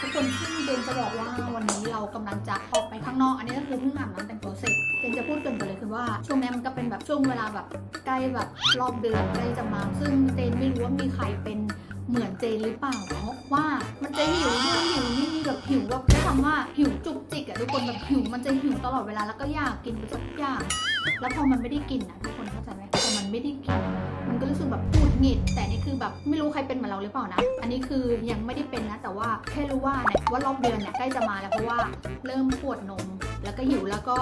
ทุกคนที่เจนจะบอกว่าวันนี้เรากำลังจะออกไปข้างนอก อันนี้ก็คือเพิ่งอาบน้ำแต่งตัวเสร็จเจนจะพูดเกรินไปเลยคือว่าช่วงนี้มันก็เป็นแบบช่วงเวลาแบบใกล้แบบรอบเดือนใกล้จะมา ซึ่งเจนไม่รู้ว่ามีใครเป็นเหมือนเจนหรือเปล่าเพราะว่ามันจะหิวนู่นหิวนี่แบบหิวแบบใช้คำว่าหิวจุกจิกอะทุกคนแบบหิวมันจะหิวตลอดเวลาแล้วก็อยากกินไปสักอย่าง แล้วพอมันไม่ได้กินอะทุกคนเข้าใจไหมพอมันไม่ได้กิน มันก็รู้สึกแบบ หงิด แต่นี่คือแบบไม่รู้ใครเป็นเหมือนเราหรือเปล่านะ อันนี้คือยังไม่ได้เป็นนะ แต่ว่าแค่รู้ว่าเนี่ยว่ารอบเดือนเนี่ยใกล้จะมาแล้วเพราะว่าเริ่มปวดนม แล้วก็หิวแล้วก็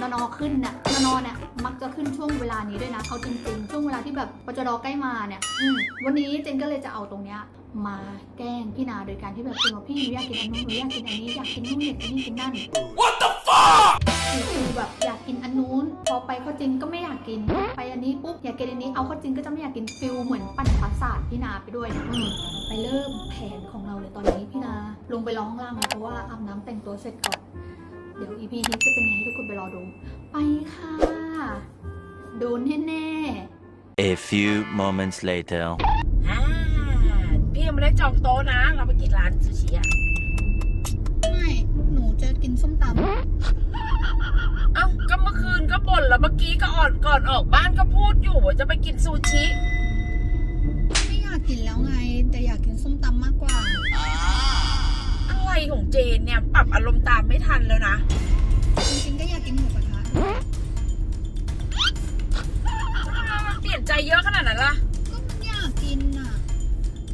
นอนอขึ้นน่ะนอนอเนี่ยมักจะขึ้นช่วงเวลานี้ด้วยนะเอาจริงๆ ช่วงเวลาที่แบบปจดใกล้มาเนี่ยวันนี้เจนก็เลยจะเอาตรงเนี้ยมาแกล้งพี่นาโดยการที่แบบคุณบอกพี่หนูอยากกินอันนู้นหนูอยากกินอันนี้อยากกินนู่นอยากกินนี่กินนั่น คือแบบอยากกินอันนู้น พอไปเข้าจริงก็ไม่อยากกิน ไปอันนี้ปุ๊บอยากกินอันนี้เอาเข้าจริงก็จะไม่อยากกินฟิลเหมือนปั่นประสาทพี่นาไปด้วยเนี่ยอืมไปเริ่มแผนของเราเลยตอนนี้พี่นาลงไปร้องล่างแล้วเพราะว่าอาบน้ำแต่งตัวเสร็จก่อนเดี๋ยว EP นี้จะเป็นยังไงให้ทุกคนไปรอดู ไปค่ะโดนแน่ A few moments later. อ่าพี่ยังไม่ได้จองโต๊ะนะ เราไปกินร้านซูชิอะๆไม่ หนูจะกินส้มตำ เอ้าก็เมื่อคืน ก็บ่นแล้วเมื่อกี้ก็อ่อนก่อนออกบ้านก็พูดอยู่ว่าจะไปกินซูชิ ไม่อยากกินแล้วไง แต่อยากกินส้มตำมากกว่า อะไรของเจนเนี่ย ปรับอารมณ์ตามไม่ทันแล้วนะ จริงๆก็อยากกินหมูกระทะทำไมมันเปลี่ยนใจเยอะขนาดนั้นล่ะ ก็มันอยากกินอะ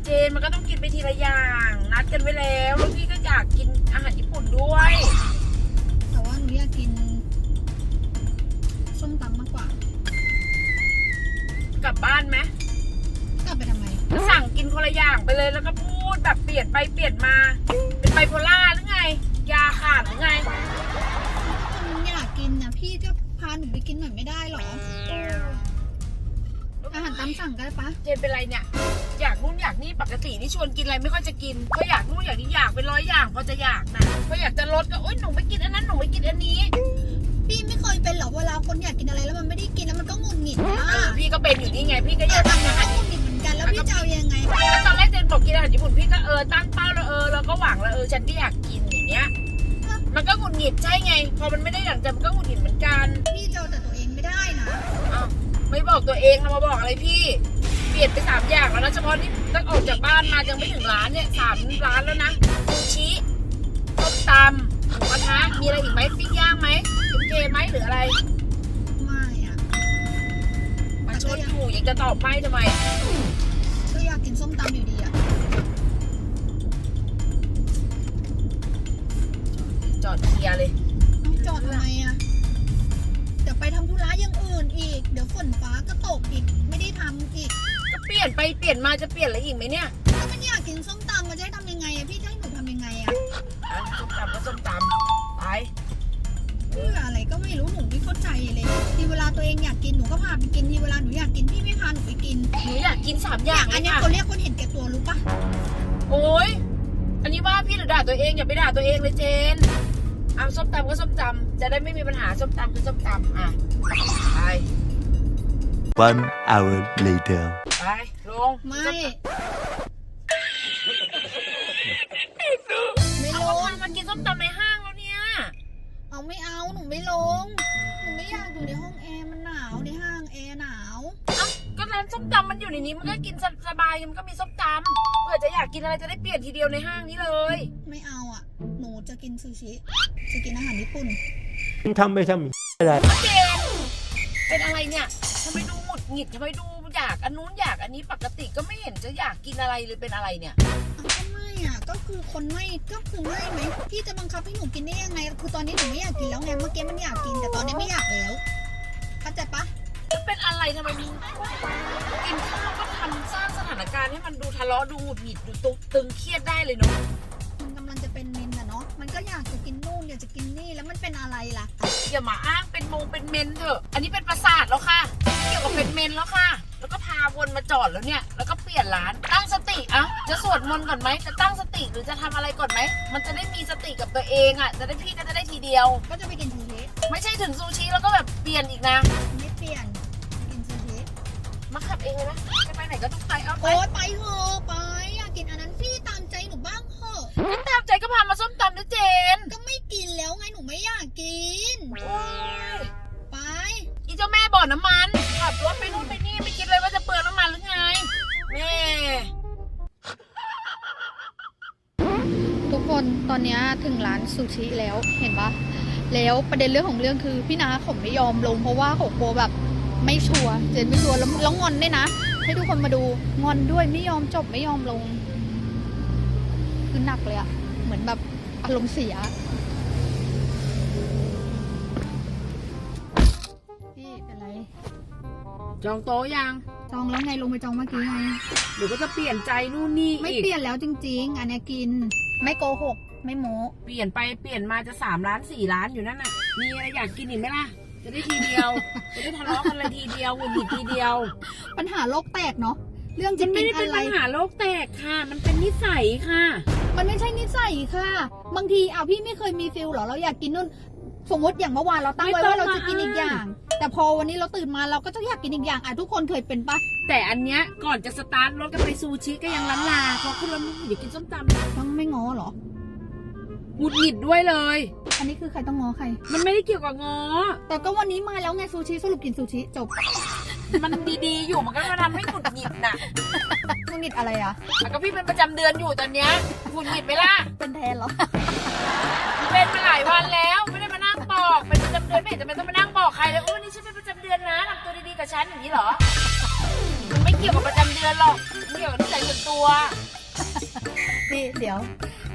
เจนมันก็ต้องกินไปทีละอย่าง นัดกันไว้แล้วแล้วพี่ก็อยากกินอาหารญี่ปุ่นด้วย แต่ว่าหนูอยากกินส้ม ตำมากกว่า กลับบ้านไหมกลับไปทำไม สั่งกินคนละอย่างไปเลยแล้วก็พูดแบบเปลี่ยนไปเปลี่ยนมา เป็นไบโพล่าหรือไง ยาขาดหรือไงมันอยากกินนะพี่ก็พาหนูไปกินหน่อยไม่ได้หรอ อาหารตามสั่งก็ได้ปะเจนเป็นไรเนี่ย อยากนู่นอยากนี่ปกตินี่ชวนกินอะไรไม่ค่อยจะกินพออยากนู่นอยากนี่อยากเป็นร้อยอย่างพอจะอยากนะพออยากจะลดก็โอ๊ยหนูไม่กินอันนั้นหนูไม่กินอันนี้ นบอกกินอาหารญี่ปุ่นพี่ก็เออตั้งเป้าแล้วเออเราก็หวังแล้วเออฉันก็อยากกินอย่างเงี้ย มันก็หงุดหงิดใช่ไง พอมันไม่ได้อย่างใจมันก็หงุดหงิดเหมือนกันพี่จะเอาแต่ตัวเองไม่ได้นะอ้าวไม่บอกตัวเองนะมาบอกอะไรพี่ เปลี่ยนไปสามอย่างแล้วนะเฉพาะนี่ตั้งออกจากบ้านมายังไม่ถึงร้านเนี่ยสามร้านแล้วนะซูชิส้มตำหมูกระทะมีอะไรอีกไหมปิ้งย่างไหมเค็มเค็มไหมหรืออะไรไม่อะมันชดอยู่ยังจะตอบไม่ทำไมก็อยากกินส้มตำอยู่ดีอะ จอดเคลียร์เลย ต้องจอดทำไมอะเดี๋ยวไปทำธุระอย่างอื่นอีก เดี๋ยวฝนฟ้าก็ตกอีก ไม่ได้ทำอีกก็เปลี่ยนไปเปลี่ยนมาจะเปลี่ยนอะไรอีกไหมเนี่ยก็มันอยากกินส้มตำมันจะให้ทำยังไงอะพี่จะให้หนูทำยังไงอะอะส้มตำก็ส้มตำไปเพื่ออะไรก็ไม่รู้หนูไม่เข้าใจเลย ทีเวลาตัวเองอยากกินหนูก็พาไปกินทีเวลาหนูอยากกินพี่ไม่พาหนูไปกินหนูอยากกินสามอย่างอันเลเนี้ยยค่ะเขาเรียกคนเห็นแก่ตัวรู้ปะโอ้ยอันนี้ว่าพี่หรือด่าตัวเองอย่าไปด่าตัวเองเลยเจน เอาส้มตำก็ส้มตำจะได้ไม่มีปัญหาส้มตำคือส้มตำอะไป One hour later. ไปลงไม่ ไม่ลเอางพามากินส้มตำในห้างแล้วเนี่ยเอาไม่เอา หนูไม่ลง หนูไม่อยากอยู่ในห้องแอร์มันหนาวในห้างแอร์หนาวเอ้าก็ร้านส้มตำมันอยู่ในนี้มันก็กินสบายๆมันก็มีส้มตำเผื่อจะอยากกินอะไรจะได้เปลี่ยนทีเดียวในห้างนี้เลย ไม่เอาอะหนู จะกินซูชิ จะกินอาหารญี่ปุ่นทำไปทำอะไร เจนเป็นอะไรเนี่ยทำไมดูหงุดหงิดทำไมดูอยากอันนู้นอยากอันนี้ปกติก็ไม่เห็นจะอยากกินอะไรเลยเป็นอะไรเนี่ยเอาก็ไม่อะ ก็คือคนไม่ก็คือไม่ไหมพี่จะบังคับให้หนูกินได้ยังไง คือตอนนี้หนูไม่อยากกินแล้วไง เมื่อกี้มันอยากกินแต่ตอนนี้ไม่อยากแล้ว เข้าใจปะจะเป็นอะไรทำไมมึงกินข้าวก็ทำสร้างสถานการณ์ให้มันดูทะเลาะดูหงุดหงิดดูตึงตึงเครียดได้เลยเนาะ มินอะเนาะมันก็อยากจะกินนู่นอยากจะกินนี่แล้วมันเป็นอะไรล่ะ อย่ามาอ้างเป็นมงเป็นเมนเถอะ อันนี้เป็นประสาทแล้วค่ะเกี่ยวกับเป็นเมนแล้วค่ะ แล้วก็พาวนมาจอดแล้วเนี่ย แล้วก็เปลี่ยนร้าน ตั้งสติอะจะสวดมนต์ก่อนไหม จะตั้งสติหรือจะทำอะไรก่อนไหม มันจะได้มีสติกับตัวเองอะ จะได้พี่ก็จะได้ทีเดียว ก็จะไปกินซูชิไม่ใช่ถึงซูชิแล้วก็แบบเปลี่ยนอีกนะ ไม่เปลี่ยนไปกินซูชิมาขับเองเลยนะจะไปไหนก็ต้องไปเอาไปโอ๊ยไปเถอะไปอยากกินอันนั้นพี่ตามใจหนูบ้างเถอะงั้นตามใจก็พามาส้ม อนน้ำมัน ขับรถไปนู่นไปนี่ไม่คิดเลยว่าจะเปลืองน้ำมันหรือไงแม่ทุกคนตอนนี้ถึงร้านซูชิแล้วเห็นปะแล้วประเด็นเรื่องของเรื่องคือพี่นาขมไม่ยอมลงเพราะว่าขผมโบแบบไม่ชัวร์เจนไม่ชัวร์แล้วแล้วงอนด้วยนะ ให้ทุกคนมาดูงอนด้วยไม่ยอมจบไม่ยอมลง คือหนักเลยอะเหมือนแบบอารมณ์เสีย จองโต๊ะยังจองแล้วไงลงไปจองเมื่อกี้ไงเดี๋ยวก็จะเปลี่ยนใจนู่นนี่ไม่อีกเปลี่ยนแล้วจริง ๆ อันเนี้ยกิน ไม่โกหก ไม่โม้เปลี่ยนไปเปลี่ยนมาจะสามล้านสี่ล้านอยู่นั่นน่ะ มีอะไรอยากกินอีกไหมล่ะ จะได้ทีเดียว จะได้ทะเลาะกันเลยทีเดียวหงุดหงิดทีเดียว ปัญหาโลกแตกเนาะ เรื่องจะมันกิไม่นได้เป็นอะไร ปัญหาโลกแตกค่ะ มันเป็นนิสัยค่ะ มันไม่ใช่นิสัยค่ะ บางทีอะพี่ไม่เคยมีฟิลเหรอ เราอยากกินนู่น สมมติอย่างเมื่อวานเราตั้งไว้ไม่ต้องว่าเราจะกินมาอีกอย่าง แต่พอวันนี้เราตื่นมาเราก็จะอยากกินอีกอย่างอะทุกคนเคยเป็นปะแต่อันเนี้ยก่อนจะสตาร์ทรถกันไปซูชิก็ยังล้านลาพอขึ้นรถอยากกินส้มตำต้องไม่ง้อเหรอหงุดหงิดด้วยเลย อันนี้คือใครต้องง้อใคร มันไม่ได้เกี่ยวกับงอแต่ก็วันนี้มาแล้วไงซูชิสรุปกินซูชิจบ มันดีๆอยู่มันก็มาทำให้หงุดหงิดน่ะมึงกิดอะไรอะแล้วก็พี่เป็นประจำเดือนอยู่ตอนเนี้ยหงุดหงิดไหมล่ะเป็นแทนเหรอ ห็นจะเป็นต้องมานั่งบอกใครเลยโอ้วันนี้ฉันเป็นประจำเดือนนะทำตัวดีๆกับฉันอย่างนี้เหรอมันไม่เกี่ยวกับประจำเดือนหรอกมันเกี่ยวกับนิสัยส่วนตัว นี่เดี๋ยว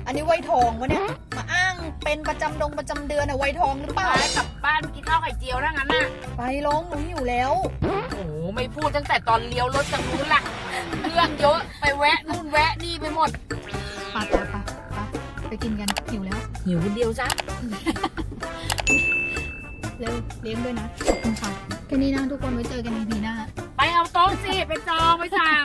อันนี้ไวทองวะเนี่ย มาอ้างเป็นประจำดงประจำเดือนอะไวทองหรือเปล่า ไปกลับบ้านไปกินข้าวไข่เจียวถ้างั้นน่ะ ไปลงหนูหิวแล้ว โอ้โหไม่พูดตั้งแต่ตอนเลี้ยวรถจากนู้นล่ะเรื่องเยอะไปแวะนู่นแวะนี่ไปหมด ปะปะปะปะไปกินกันหิวแล้ว หิวคนเดียวซะ เร็วเลี้ยงด้วยนะขอบคุณค่ะแค่นี้นะทุกคนไว้เจอกันในพีหน้า ไปเอาโต๊ะสิ ไปจอง ไปสั่ง